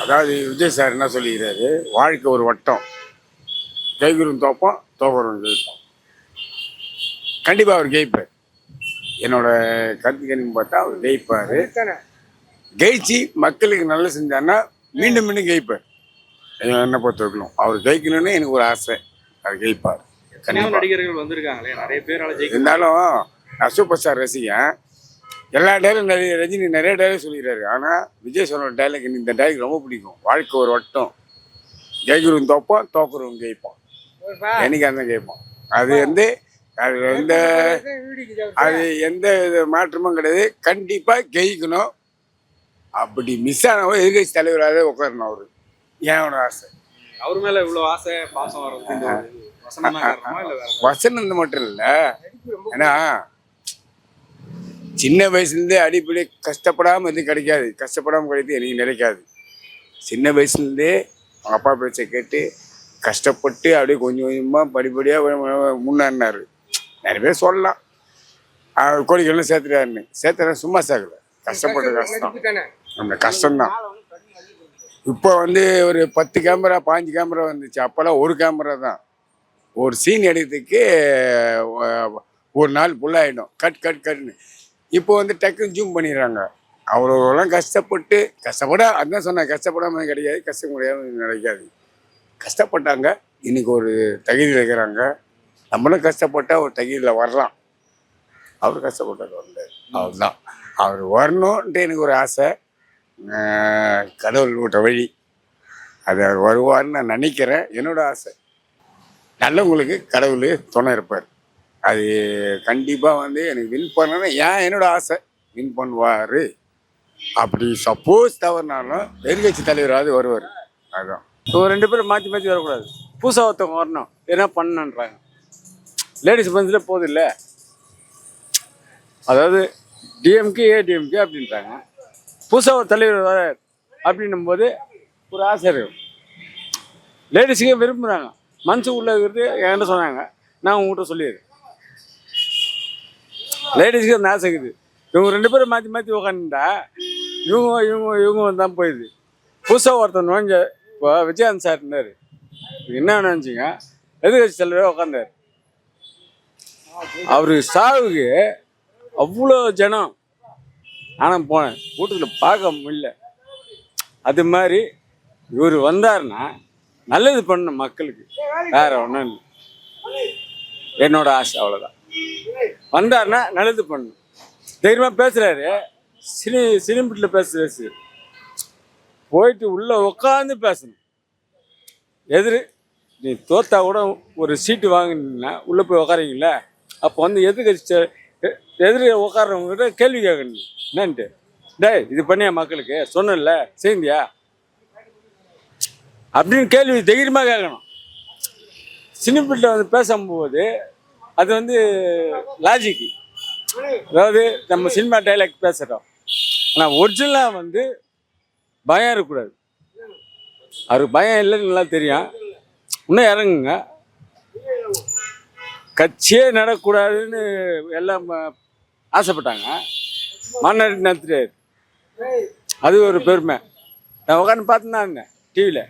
அதாவது விஜய் சார் என்ன சொல்லிக்கிறாரு? வாழ்க்கை ஒரு வட்டம். ஜெயிக்கிறோம் தோப்போம் தோக்குறோம் ஜெயிப்போம். கண்டிப்பாக அவர் ஜெயிப்பார். என்னோட கருத்து கணிப்பு பார்த்தா அவர் ஜெயிப்பார். ஜெயிச்சு மக்களுக்கு நல்லது செஞ்சாருன்னா மீண்டும் மீண்டும் ஜெயிப்பார். என்னை பொறுத்த வரைக்கும் அவர் ஜெயிக்கணும்னு எனக்கு ஒரு ஆசை. அவர் ஜெயிப்பார். கண்டிப்பாக நடிகர்கள் வந்திருக்காங்களே நிறைய பேரால ஜெயிக்க இருந்தாலும் நான் சூப்பர் ஸ்டார் ரசிகன். எல்லா டைலும் நிறைய ரஜினி நிறைய டைலாக் சொல்லிடுறாரு ஆனால் விஜய் சொன்ன டைலாக் எனக்கு இந்த டைலாக் ரொம்ப பிடிக்கும். வாழ்க்கை ஒரு வட்டம். ஜெயிக்கிறவங்க தோப்போம் தோக்குறவங்க ஜெயிப்போம் எனக்கு அந்த ஜெயிப்போம் அது வந்து அது எந்த அது எந்த வித மாற்றமும் கிடையாது. கண்டிப்பாக ஜெயிக்கணும். அப்படி மிஸ் ஆனவங்க எதிர்கட்சி தலைவராகவே உட்காரணும் அவர். ஏன் ஆசை? அவர் மேல இவ்வளவு ஆசை பாசம் வேற வசனம் மட்டும் இல்லை. ஏன்னா சின்ன வயசுலேருந்தே அடிப்படை கஷ்டப்படாமல் எதுவும் கிடைக்காது. கஷ்டப்படாமல் கிடையாது எனக்கு நினைக்காது சின்ன வயசுலேருந்தே அவங்க அப்பா பேச்சை கேட்டு கஷ்டப்பட்டு அப்படியே கொஞ்சம் கொஞ்சமாக படிப்படியாக முன்னேறினார். நிறைய பேர் சொல்லலாம். கோடிக்கெல்லாம் சேர்த்துட்டாருன்னு. சேர்த்துறேன் சும்மா சேர்க்கல. கஷ்டப்பட்ட கஷ்டம். நம்ம கஷ்டம்தான். இப்போ வந்து ஒரு பத்து கேமரா பாஞ்சு கேமரா வந்துச்சு. அப்போல்லாம் ஒரு கேமரா தான். ஒரு சீன் எடுக்கிறதுக்கு ஒரு நாள் ஃபுல்லாகிடும் கட் கட் கட்னு இப்போ வந்து டக்குன்னு ஜூம் பண்ணிடுறாங்க. அவ்வளோலாம் கஷ்டப்பட்டு கஷ்டப்பட அதான் சொன்னேன் கஷ்டப்படாமல் கிடையாது கஷ்டம் முடியாமல் கிடைக்காது கஷ்டப்பட்டாங்க இன்னைக்கு ஒரு தகுதியில் இருக்கிறாங்க. நம்மளும் கஷ்டப்பட்டால் ஒரு தகுதியில் வரலாம். அவர் கஷ்டப்பட்டார் வரல அவ்வளோதான் அவர் வரணுன்ட்டு எனக்கு ஒரு ஆசை. கடவுள் விட்ட வழி. அது அவர் வருவார்னு நான் நினைக்கிறேன். என்னோட ஆசை. நல்லவங்களுக்கு கடவுள் துணை இருப்பார். அது கண்டிப்பாக வந்து எனக்கு வின் பண்ணணும் ஏன் என்னோட ஆசை? வின் பண்ணுவார். அப்படி சப்போஸ் தவறுனாலும் எதிர்கட்சி தலைவராவது வருவார். அதுதான் இவங்க ரெண்டு பேரும் மாற்றி மாற்றி வரக்கூடாது. புதுசாக ஒருத்தவங்க வரணும். என்ன பண்ணன்றாங்க லேடிஸ் பஞ்சில் போதும் இல்லை அதாவது டிஎம்கே ஏடிஎம்கே அப்படின்றாங்க. புதுசாக ஒரு தலைவர் வர அப்படின்னும் போது ஒரு ஆசை இருக்கும். லேடிஸுக்கே விரும்புகிறாங்க மனசுக்குள்ளே இருக்கிறது என்கிட்ட சொன்னாங்க. நான் உங்ககிட்ட சொல்லிடுறேன். லேடிஸ்க்கு அந்த ஆசை இருக்குது. இவங்க ரெண்டு பேரும் மாற்றி மாற்றி உக்காந்துட்டா இவங்க இவங்க இவங்க தான் போயிடுது. புதுசாக ஒருத்தர் நுழைஞ்ச இப்போ விஜயகாந்த் சார் இருந்தார் என்ன நினச்சிங்க? எதிர்கட்சி தலைவரே உட்காந்தார் அவரு சாவுக்கு அவ்வளோ ஜனம். ஆனால் போனேன். கூட்டத்தில் பார்க்க முடியல அது மாதிரி இவர் வந்தாருன்னா நல்லது பண்ண மக்களுக்கு. வேற ஒன்றும் இல்லை. என்னோட ஆசை அவ்வளோதான் வந்தாருன்னா நல்லது பண்ணணும். தைரியமாக பேசுகிறாரு சினி சினிம்பிட்டில் பேசுகிறாரு போயிட்டு உள்ளே உட்காந்து பேசணும். எதிர் நீ தோத்தா கூட ஒரு சீட்டு வாங்கினீங்கன்னா உள்ளே போய் உக்காரீங்கள அப்போ வந்து எதிர்கட்சி எதிர உட்காரவங்ககிட்ட கேள்வி கேட்கணும். என்னன்ட்டு. டே இது பண்ணியா மக்களுக்கு? சொன்னல செய்தியா? அப்படின்னு கேள்வி தைரியமாக கேட்கணும். சினிப்பிட்டில் வந்து பேசும்போது அது வந்து லாஜிக்கு அதாவது நம்ம சினிமா டைலாக் பேசுகிறோம் ஆனால் ஒரிஜினலாக வந்து பயம் இருக்கக்கூடாது. அவருக்கு பயம் இல்லைன்னு நல்லா தெரியும். இன்னும் இறங்குங்க. கட்சியே நடக்கூடாதுன்னு எல்லாம் ஆசைப்பட்டாங்க. மாநாடு நடத்துறாரு அது ஒரு பெருமை. நான் உட்காந்து பார்த்து இருந்தேன். டிவியில்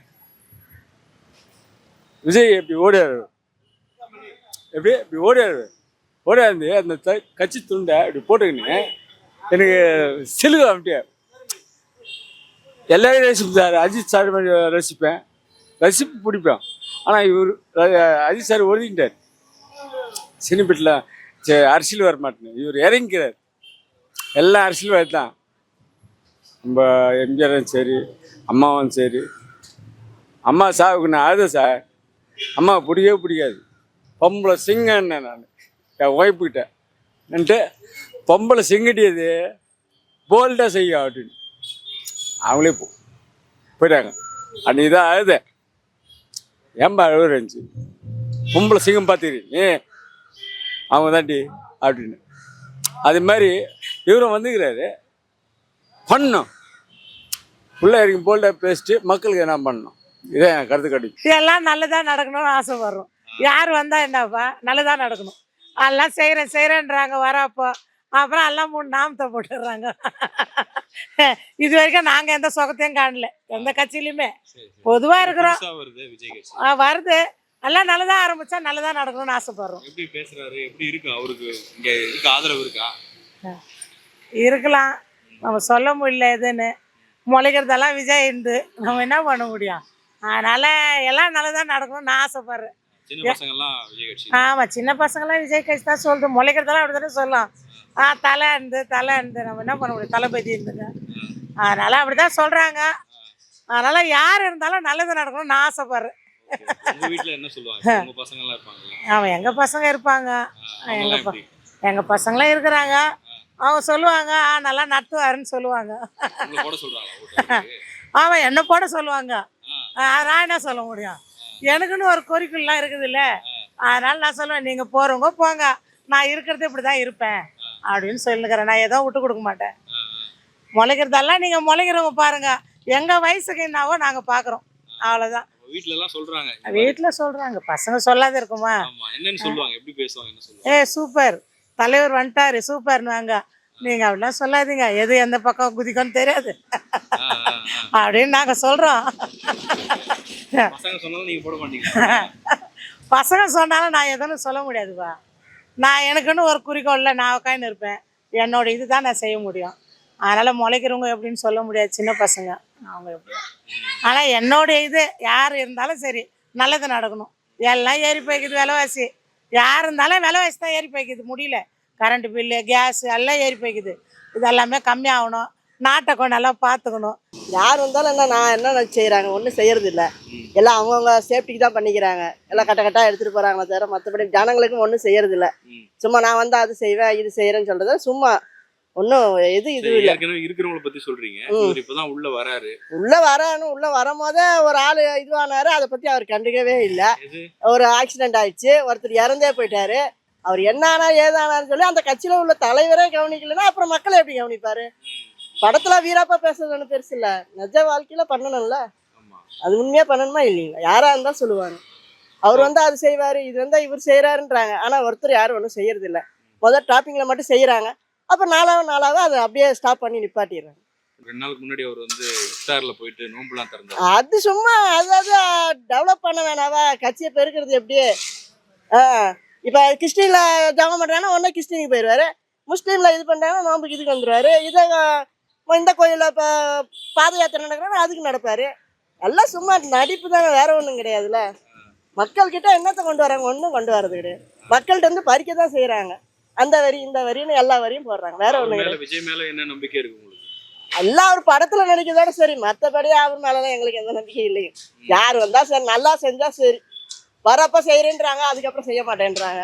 விஜய் எப்படி ஓடியாரு? எப்படி இப்படி ஓடியாரு ஓடியாந்து அந்த த- கட்சி துண்டை இப்படி போட்டுக்கின்னு எனக்கு சிலுக அப்படியே எல்லாரையும் ரசிப்பார் அஜித் சார் மாதிரி ரசிப்பேன். ரசிப்பு பிடிப்பேன். ஆனால் இவர் அஜித் சார் ஒதுங்கிட்டார் சினிப்பிட்டில் சரி அரசியல் வர மாட்டேன் இவர் இறங்கிக்கிறார். எல்லாம் அரசியல் தான் நம்ம எம்ஜிஆரும் சரி அம்மாவும் சரி. அம்மா சாவுக்கு நான் அழுத சார். அம்மா பிடிக்கவே பிடிக்காது. பொம்பளை சிங்கன்னு நான். என் ஒய்ஃபுக்கிட்ட பொம்பளை சிங்கடியது போல்டாக செய்யும் அப்படின்னு. அவங்களே போ போயிட்டாங்க. அன்னைக்கு தான் அழுதேன் ஏன்பா அழுகுற இருந்துச்சு பொம்பளை சிங்கம் பார்த்துக்கிறீங்க ஏ அவங்க தாண்டி அப்படின்னு. அது மாதிரி இவரும் வந்துக்கிறாரு. பண்ணும். உள்ளே இருக்கும் போல்டாக பேசிட்டு மக்களுக்கு என்ன பண்ணணும்? இதான் என் கருத்து கட்டி இதெல்லாம் நல்லதாக நடக்கணும்னு ஆசை வரும் யார் வந்தா என்னப்பா? நல்லதா நடக்கணும். எல்லாம் செய்கிறேன் செய்கிறேன்றாங்க வரப்போ. அப்புறம் எல்லாம் மூணு நாமத்தை போட்டுடுறாங்க. இது வரைக்கும் நாங்கள் எந்த சுகத்தையும் காணல. எந்த கட்சியிலையுமே சரி, சரி. பொதுவா இருக்கிறோம். வருது எல்லாம் நல்லதா ஆரம்பிச்சா நல்லதா நடக்கணும்னு ஆசைப்படுறோம். எப்படி பேசுறாரு? எப்படி இருக்கு அவருக்கு? இங்க இருக்க ஆதரவு இருக்கா? இருக்கலாம். நம்ம சொல்ல முடியல எதுன்னு. முளைக்கிறதெல்லாம் விஜய் இருந்து நம்ம என்ன பண்ண முடியும்? அதனால எல்லாம் நல்லதா நடக்கணும்னு நான் ஆசைப்படுறேன். சின்ன பசங்க எல்லாம் விஜய் கட்சி ஆமாம் சின்ன பசங்களாம் விஜய் கட்சி தான் சொல்லுது முளைக்கிறதெல்லாம் அப்படி தானே சொல்லலாம் ஆ தலை இருந்து தலை இருந்து நம்ம என்ன பண்ண முடியும்? தளபதி இருந்துங்க. அதனால அப்படி தான் சொல்கிறாங்க அதனால யார் இருந்தாலும் நல்லது நடக்கணும்னு நான் ஆசைப்படுறேன். ஆமாம் எங்கள் பசங்க இருப்பாங்க. எப்படி? எங்கள் பசங்களாம் இருக்கிறாங்க. அவங்க சொல்லுவாங்க ஆ நல்லா நடத்துவாருன்னு சொல்லுவாங்க? ஆமாம் என்ன போட சொல்லுவாங்க. நான் என்ன சொல்ல முடியும்? எனக்குன்னு ஒரு குறிக்கோள்லாம் இருக்குதுல்ல. அதனால நான் சொல்லுவேன் நீங்கள் போகிறவங்க போங்க. நான் இருக்கிறது இப்படி தான் இருப்பேன். அப்படின்னு சொல்லிக்கிறேன் நான் எதுவும் விட்டு கொடுக்க மாட்டேன். முளைக்கிறதெல்லாம் நீங்கள் முளைக்கிறவங்க பாருங்க. எங்கள் வயசுக்கு என்னவோ அவ்வளோதான் உங்க வீட்ல எல்லாம் சொல்றாங்க. வீட்டில் சொல்கிறாங்க பசங்க சொல்லாத இருக்குமா? ஏ சூப்பர். தலைவர் வந்துட்டாரு. சூப்பர்னுவாங்க. நீங்கள் அப்படிலாம் சொல்லாதீங்க. எது எந்த பக்கம் குதிக்கும்னு தெரியாது. அப்படின்னு நாங்கள் சொல்கிறோம் பசங்க சொன்னாலும் போட மாட்டீங்க. பசங்க சொன்னாலும் நான் எதுவும் சொல்ல முடியாதுப்பா. நான் எனக்குன்னு ஒரு குறிக்கோளில் நான் உட்காந்து இருப்பேன். என்னோட இது தான் நான் செய்ய முடியும். அதனால் முளைக்கிறவங்க எப்படின்னு சொல்ல முடியாது சின்ன பசங்க. அவங்க எப்படி. ஆனால் என்னோடைய இது யார் இருந்தாலும் சரி நல்லது நடக்கணும். எல்லாம் ஏறி போய்க்குது விலைவாசி. யார் இருந்தாலும் விலைவாசி தான் ஏறி போய்க்குது முடியல. கரண்ட் பில்லு கேஸ் எல்லாம் ஏறி போய்க்குது. இது எல்லாமே கம்மியாகணும். நாட்டை நல்லா பார்த்துக்கணும். யார் வந்தாலும் என்ன நான் என்ன செய்கிறாங்க ஒன்றும் செய்யறது இல்ல எல்லாம் அவங்கவுங்க சேஃப்டிக்கு தான் பண்ணிக்கிறாங்க. எல்லாம் கட்ட கட்டா எடுத்துகிட்டு போகிறாங்களே தவிர மற்றபடி ஜனங்களுக்கும் ஒன்றும் செய்யறது இல்ல. சும்மா நான் வந்து அது செய்வேன் இது செய்கிறேன்னு சொல்றது? சும்மா ஒன்றும் எது இது ஏற்கனவே இருக்கிறவங்கள பத்தி. இவர் இப்பதான் உள்ள வராரு. உள்ளே வரணும் உள்ளே வரும்போதே ஒரு ஆள் இதுவானாரு. அதை பற்றி அவர் கண்டுக்கவே இல்லை. ஒரு ஆக்சிடென்ட் ஆயிடுச்சு. ஒருத்தர் இறந்தே போயிட்டாரு. அவர் என்ன ஆனா ஏதானான்னு சொல்லி அந்த கட்சியில உள்ள தலைவரே கவனிக்கலைன்னா அப்புறம் மக்களை எப்படி கவனிப்பாரு? படத்துல வீராப்பா பேசுறது ஒன்றும் பெருசு இல்ல. நிஜ வாழ்க்கையில பண்ணணும்ல. அது உண்மையா பண்ணணுமா? இல்லைங்களா யாரா இருந்தா சொல்லுவாங்க. அவர் வந்து அது செய்வாரு இது வந்து இவர் செய்யறாருன்றாங்க ஆனா ஒருத்தர் யாரும் ஒன்றும் செய்யறது இல்ல முதல் டாப்பிங்ல மட்டும் செய்யறாங்க அப்புறம் நாளாக நாளாக அதை அப்படியே ஸ்டாப் பண்ணி நிப்பாட்டிடுறாங்க. ரெண்டு நாளுக்கு முன்னாடி அவர் வந்து இஃப்தார்ல போயிட்டு நோம்புலாம் திறந்தாரு. அது சும்மா அதாவது டெவலப் பண்ண வேணாவா? கட்சியை பெருக்கிறது எப்படியே இப்போ கிறிஸ்டினில் ஜபம் பண்ணுறாங்கன்னா ஒன்றா கிறிஸ்டினுக்கு போயிடுவாரு. முஸ்லீமில் இது பண்ணுறாங்கன்னா நோம்புக்கு இதுக்கு வந்துடுவாரு இதை இந்த கோயிலில் இப்போ பாத யாத்திரை அதுக்கு நடப்பார். எல்லாம் சும்மா நடிப்பு தானே வேற ஒன்றும் கிடையாதுல்ல. மக்கள்கிட்ட என்னத்தை கொண்டு வராங்க? ஒன்றும் கொண்டு வரது கிடையாது. மக்கள்கிட்ட வந்து பறிக்க தான் செய்கிறாங்க அந்த வரி இந்த வரின்னு எல்லா வரியும் போடுறாங்க. வேற ஒன்றும் கிடையாது. விஜய் மேல என்ன நம்பிக்கை இருக்கு எல்லாம் அவர் படத்துல நடிக்கிறதோட சரி மற்றபடி அவர் மேலலாம் எங்களுக்கு எந்த நம்பிக்கை இல்லைங்க யார் வந்தா சரி நல்லா செஞ்சா சரி. வரப்ப செய்யறேன்றாங்க அதுக்கப்புறம் செய்ய மாட்டேன்றாங்க.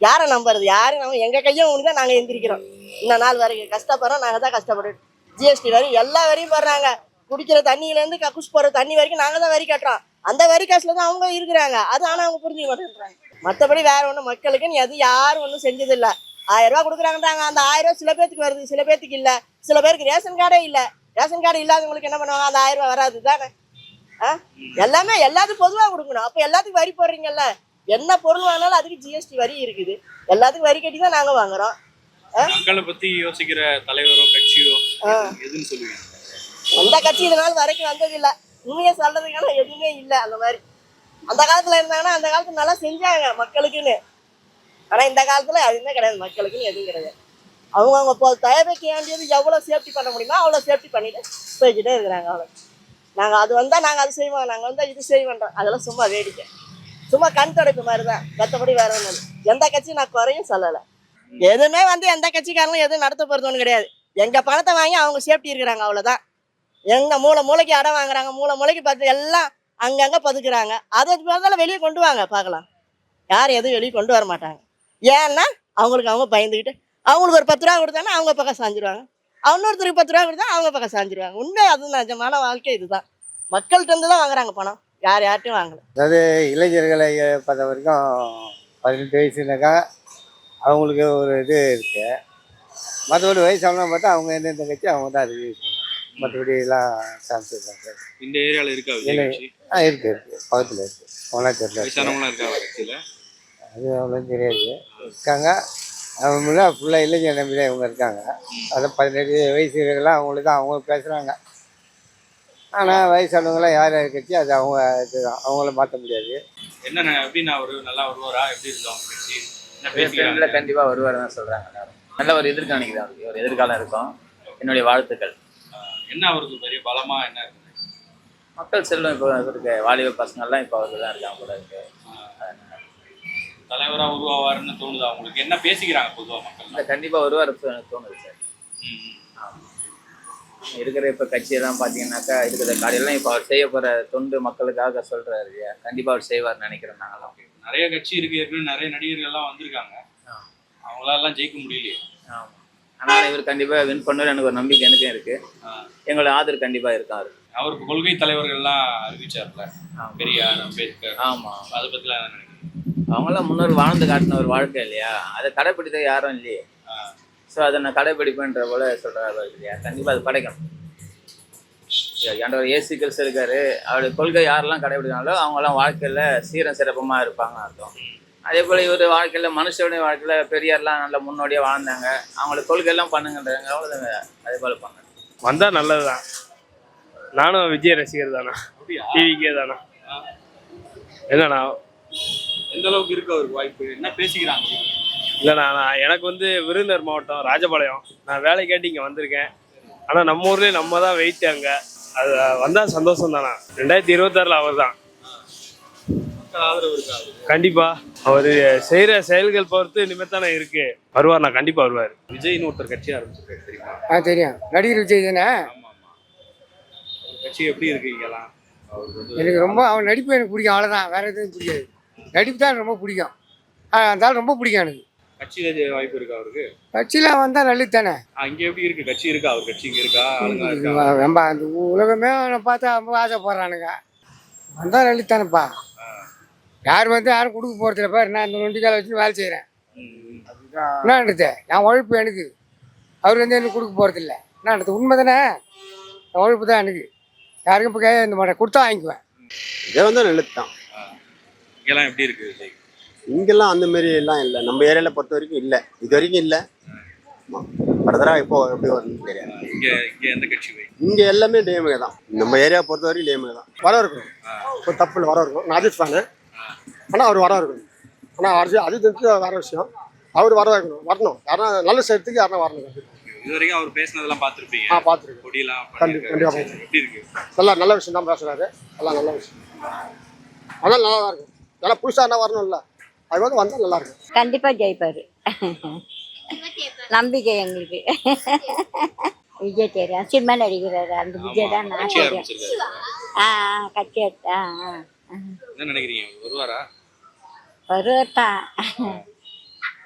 யாரை நம்புறது? யாரும் நம்ம எங்க கையும் தான் நாங்க எந்திரிக்கிறோம். இந்த நாள் வரைக்கும் கஷ்டப்படுறோம் நாங்க தான் கஷ்டப்படுறோம் ஜிஎஸ்டி வரி எல்லா வரியும் போடுறாங்க. குடிக்கிற தண்ணியில இருந்து கக்கூஸ் போடுற தண்ணி வரைக்கும் நாங்கள் தான் வரி கட்டுறோம். அந்த வரி காசில் தான் அவங்க இருக்கிறாங்க. அது ஆனா அவங்க புரிஞ்சுக்க மாட்டேன்றாங்க. மற்றபடி வேற ஒன்றும் மக்களுக்குன்னு எது யாரும் ஒன்றும் செஞ்சதில்லை. ஆயிரம் ரூபா கொடுக்குறாங்கன்றாங்க. அந்த ஆயிரம் ரூபா சில பேர்த்துக்கு வருது சில பேர்த்துக்கு இல்ல. சில பேருக்கு ரேஷன் கார்டே இல்ல. ரேஷன் கார்டு இல்லாதவங்களுக்கு என்ன பண்ணுவாங்க? அந்த ஆயிரம் ரூபா வராது. தானே ஆ? எல்லாமே எல்லாத்துக்கும் பொதுவாக கொடுக்கணும். அப்போ எல்லாத்துக்கும் வரி போடுறீங்கல்ல? என்ன பொருள் வாங்கினாலும் அதுக்கு ஜிஎஸ்டி வரி இருக்குது. எல்லாத்துக்கும் வரி கட்டி தான் நாங்கள் வாங்குறோம். மக்களை பத்தி யோசிக்கிற தலைவரோ கட்சியோ. எதுன்னு சொல்லுவீங்க? எந்த கட்சி இது நாள் வரைக்கும் வந்ததில்லை. உண்மையை சொல்றதுக்கான எதுவுமே இல்லை அந்த மாதிரி. அந்த காலத்தில் இருந்தாங்கன்னா அந்த காலத்துல நல்லா செஞ்சாங்க மக்களுக்குன்னு. ஆனால் இந்த காலத்தில் எதுவுமே கிடையாது. மக்களுக்குன்னு எதுவும் கிடையாது. அவங்கவுங்க இப்போ தேவைக்கு வேண்டியது எவ்வளோ சேஃப்டி பண்ண முடியுமோ அவ்வளோ சேஃப்டி பண்ணிட்டு போய்கிட்டே இருக்கிறாங்க அவ்வளோ நாங்கள் அது வந்தால் நாங்கள் அது செய்வோம் நாங்கள் வந்தால் இது செய்வோன்றோம் அதெல்லாம் சும்மா வேடிக்கை. சும்மா கண் துடைப்பு மாதிரி தான் மற்றபடி வேற ஒன்றும் இல்லை. எந்த கட்சியும் நான் குறையும் சொல்லலை. எதுவுமே வந்து எந்த கட்சிக்காரங்களும் எதுவும் நடத்த போகிறது ஒன்றும் கிடையாது. எங்கள் பணத்தை வாங்கி அவங்க சேஃப்டி இருக்கிறாங்க அவ்வளோதான் எங்க மூளை மூளைக்கு இடம் வாங்குறாங்க மூளை மூளைக்கு பார்த்து எல்லாம் அங்கங்கே பதுக்குறாங்க. அதை முதல்ல வெளியே கொண்டு வாங்க பார்க்கலாம். யாரும் எதுவும் வெளியே கொண்டு வர மாட்டாங்க. ஏன்னா அவங்களுக்கு அவங்க பயந்துக்கிட்டு அவங்களுக்கு ஒரு பத்து ரூபா கொடுத்தாங்கன்னா அவங்க பக்கம் சாஞ்சிருவாங்க. இன்னொருத்தருக்கு பத்து ரூபா கொடுத்தா அவங்க பக்கம் சாஞ்சிருவாங்க. உண்மை அது நிஜமான வாழ்க்கை இதுதான். மக்கள்கிட்ட இருந்து தான் வாங்குறாங்க பணம். யார் யார்ட்டையும் வாங்கல. அதாவது இளைஞர்களை பார்த்த வரைக்கும் பதினெட்டு வயசுனாக்கா அவங்களுக்கு ஒரு இது இருக்கு. மற்றபடி வயசானவங்க பார்த்தா அவங்க எந்தெந்த கட்சி அவங்க தான் அதுக்கு யூஸ் பண்ணுவாங்க. மற்றபடி எல்லாம் சான்ஸ் இருக்காங்க. இந்த ஏரியால இருக்கா இல்லை. ஆ இருக்கு இருக்கு. பக்கத்தில் இருக்கு. ஒன்றா தெரியல. வயசானவங்களாம் இருக்காங்க கட்சியில? அது அவ்வளோ தெரியாது. இருக்காங்க. அவங்க ஃபுல்லாக இளைஞர் நம்பி தான் இவங்க இருக்காங்க. அதை பதினெட்டு வயசுலாம் அவங்களுக்கு தான் அவங்க பேசுகிறாங்க ஆனால் வயசானவங்களாம் யார் யார் கட்சி அது அவங்க இதுதான். அவங்கள மாற்ற முடியாது. என்ன எப்படின்னா அவரு நல்லா வருவாரா? எப்படி இருந்தோம் கட்சி? என்ன ஃப்ரெண்ட்ல பேசிக்கிறாங்க கண்டிப்பா வருவார் தான் சொல்றாங்க எல்லாரும். நல்ல ஒரு எதிர்காணிக்கு தான் ஒரு எதிர்காலம் இருக்கும். என்னுடைய வாழ்த்துக்கள். என்ன அவருக்கு பெரிய பலமா என்ன இருக்குது மக்கள் செல்வம் இப்போ இருக்கு வாலிப பசங்கள்லாம் இப்போ அவருக்கு தான் இருக்காங்க போல இருக்கு. தலைவரா உருவாவாருன்னு தோணுதா உங்களுக்கு? என்ன பேசிக்கிறாங்க பொதுவா மக்கள்? இல்லை கண்டிப்பா வருவார் எனக்கு தோணுது சார். இருக்கிற இப்போ கட்சியெல்லாம் பார்த்தீங்கன்னாக்கா இருக்கிற காரியெல்லாம் இப்போ அவர் செய்ய போகிற தொண்டு மக்களுக்காக இல்லையா? கண்டிப்பாக அவர் செய்வார்னு நினைக்கிறேன் நாங்களாம் நிறைய கட்சி இருக்கு ஏற்கனவே நிறைய நடிகர்கள் எல்லாம் வந்திருக்காங்க. அவங்களாலாம் ஜெயிக்க முடியலையே. ஆமாம் ஆனால் இவர் கண்டிப்பாக வின் பண்ணுவார் எனக்கு ஒரு நம்பிக்கை எனக்கும் இருக்கு. ஆ. எங்களோட ஆதரவு கண்டிப்பாக இருக்கும் அவருக்கு கொள்கை தலைவர்கள்லாம் அறிவிச்சார்ல. பெரியார் அம்பேத்கர். ஆமாம் அதை பத்திலாம் என்ன நினைக்கிறீங்க? அவங்களாம் முன்னோர் வாழ்ந்து காட்டின ஒரு வாழ்க்கை இல்லையா? அதை கடைப்பிடித்த யாரும் இல்லையே. ஸோ அதை நான் கடைப்பிடிப்பேன்ற போல சொல்கிறாரு இல்லையா? கண்டிப்பாக அது படைக்கணும். ஆண்டவர் ஏசு கிறிஸ்து இருக்காரு. அவருடைய கொள்கை யாரெல்லாம் கடைபிடிக்கிறாங்களோ அவங்கெல்லாம் வாழ்க்கையில் சீரம் சிறப்பமாக இருப்பாங்க அர்த்தம். அதே போல் இவர் வாழ்க்கையில் மனுஷனுடைய வாழ்க்கையில் பெரியார்லாம் நல்ல முன்னோடியாக வாழ்ந்தாங்க. அவங்களோட கொள்கையெல்லாம் பண்ணுங்கன்றாங்க அவ்வளோதாங்க அதே போல் பண்ணுங்க. வந்தால் நல்லது தான் நானும் விஜய் ரசிகர் தானா? அப்படியா? டிவிக்கே தானா. என்னண்ணா எந்த அளவுக்கு இருக்கு அவருக்கு வாய்ப்பு? என்ன பேசிக்கிறாங்க? இல்லைண்ணா நான் எனக்கு வந்து விருதுநகர் மாவட்டம் ராஜபாளையம். நான் வேலை கேட்டு இங்கே வந்திருக்கேன். ஆனால் நம்ம ஊர்லேயே நம்ம தான் வெயிட் அங்கே. அது வந்தால் சந்தோஷம் தானா? ரெண்டாயிரத்தி இருபத்தாறில் அவர் தான்? கண்டிப்பாக அவர் செய்கிற செயல்கள் பொறுத்து நிமித்தானே இருக்கு. வருவார் நான் கண்டிப்பாக வருவார். விஜய்னு ஒருத்தர் கட்சி ஆரம்பிச்சிருக்காரு தெரியுமா? ஆ தெரியும். நடிகர் விஜய் தானே? கட்சி எப்படி இருக்கு இங்கெல்லாம்? அவருக்கு வந்து எனக்கு ரொம்ப அவன் நடிப்பு எனக்கு பிடிக்கும். அவ்வளோதான் வேற எதுவும் பிடிக்காது. நடிப்பு தான் எனக்கு ரொம்ப பிடிக்கும். ஆள் ரொம்ப பிடிக்கும் எனக்கு. கட்சியில வாய்ப்பு இருக்கா அவருக்கு? கட்சியில் வந்தால் நல்லது தானே? ஆ, இங்க எப்படி இருக்கு? கட்சி இருக்கா? அவர் கட்சி இங்க இருக்கா? ஆளுங்க இருக்கா? ரொம்ப அந்த உலகமே அவனை பார்த்து ரொம்ப ஆசைப்படுறானுங்க வந்தால் நல்லது தானேப்பா. யார் வந்து யாரும் கொடுக்க போகிறதில்ல பாரு நான் இந்த நொண்டி காலை வச்சு வேலை செய்கிறேன் ம். என்னன்றது என் உழைப்பு எனக்கு. அவர் வந்து எனக்கு கொடுக்க போகிறதில்ல என்னன்றது உண்மை தானே? என் உழைப்பு தான் எனக்கு. யாருக்கும் இப்போ இந்த மாட்டேன். கொடுத்தா வாங்கிக்குவேன். இதை வந்து நல்லது தான். எப்படி இருக்கு இங்கெல்லாம் அந்த மாதிரி எல்லாம் இல்லை. நம்ம ஏரியாவில் பொறுத்த வரைக்கும் இல்லை. இது வரைக்கும் இல்லை. ஃபர்தராக இப்போ எப்படி வரும்னு தெரியாது. இங்க இங்க எந்த கட்சி இங்கே எல்லாமே டேமுக தான். நம்ம ஏரியா பொறுத்த வரைக்கும் டேமுக தான். வர இருக்கும் ஒரு தப்பு இல்லை வர இருக்கும் நான் அஜித் ஃபேனு ஆனால் அவர் வர இருக்கணும். ஆனால் அஜித் அஜித் வந்து வேற விஷயம். அவர் வர வைக்கணும். வரணும். யாரா நல்ல செய்யறதுக்கு யாரா வரணும். இது வரைக்கும் அவர் பேசினதெல்லாம் பார்த்திருப்பீங்க. ஆ பார்த்துருக்கேன். கொடியெல்லாம் கண்டிப்பா, பண்ணியிருக்காரு. கண்டிப்பா. எப்படி இருக்கு? நல்லா நல்ல விஷயம் தான் பேசுறாரு. எல்லாம் நல்ல விஷயம். அதெல்லாம் நல்லா தான் இருக்கும். ஏன்னா புதுசாக என்ன வரணும்ல? அது வந்து வந்தால் நல்லா இருக்கும் கண்டிப்பா ஜெயிப்பாரு. நம்பிக்கை எங்களுக்கு. விஜய் தெரியும் சினிமா நடிக்கிறாரு. அந்த விஜய் தான் நான் தெரியும் ஆ ஆ, கட்சி ஆ ஆ. என்ன நினைக்கிறீங்க? வருவாரா? வருவார் தான்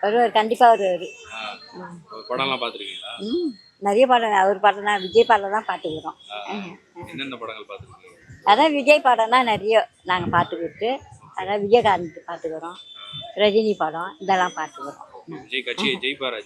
வருவார் கண்டிப்பா வருவார். படம்லாம் பார்த்திருக்கீங்களா? ம் நிறைய படம் அவர் படம் தான் விஜய் படம் தான் பார்த்துக்கிறோம். என்னென்ன படங்கள் பார்த்திருக்கீங்க? அதான் விஜய் படம் தான் நிறைய நாங்கள் பார்த்துக்கிட்டு அதான் விஜயகாந்த் பார்த்துக்கிறோம். ரஜினி படம் இதெல்லாம் பார்த்துக்கிறோம் விஜய் கட்சியை ஜெயிப்பாரா